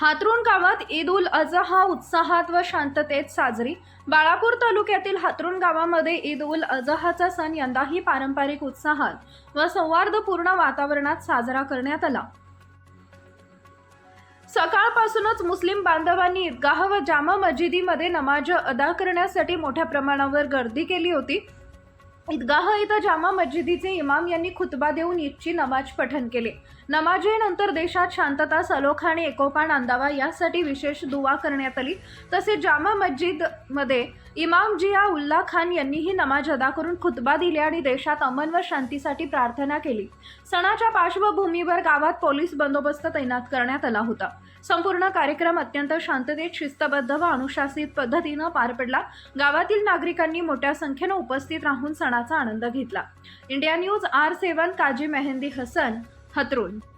हातरुण गावात ईद उल अजहा उत्साहात व शांततेत साजरी. बाळापूर तालुक्यातील हातरुण गावामध्ये ईद उल अजहाचा सण यंदाही पारंपरिक उत्साहात व सौहार्दपूर्ण वातावरणात साजरा करण्यात आला. सकाळपासूनच मुस्लिम बांधवांनी ईदगाह व जामा मशिदीमध्ये नमाज अदा करण्यासाठी मोठ्या प्रमाणावर गर्दी केली होती. ईदगाह इथं जामा मस्जिदीचे इमाम यांनी खुतबा देऊन ईदची नमाज पठण केले. नमाजेनंतर देशात शांतता सलोखा आणि एकोपा नांदावा यासाठी विशेष दुवा करण्यात आली. तसेच जामा मस्जिदमध्ये इमाम जिया उल्ला खान यांनीही नमाज अदा करून खुतबा दिली आणि देशात अमन व शांतीसाठी प्रार्थना केली. सणाच्या पार्श्वभूमीवर गावात पोलीस बंदोबस्त तैनात करण्यात आला होता. संपूर्ण कार्यक्रम अत्यंत शांततेत शिस्तबद्ध व अनुशासित पद्धतीनं पार पडला. गावातील नागरिकांनी मोठ्या संख्येनं उपस्थित राहून सणाचा आनंद घेतला. India news R seven Kazi Mehndi Hasan हतरुल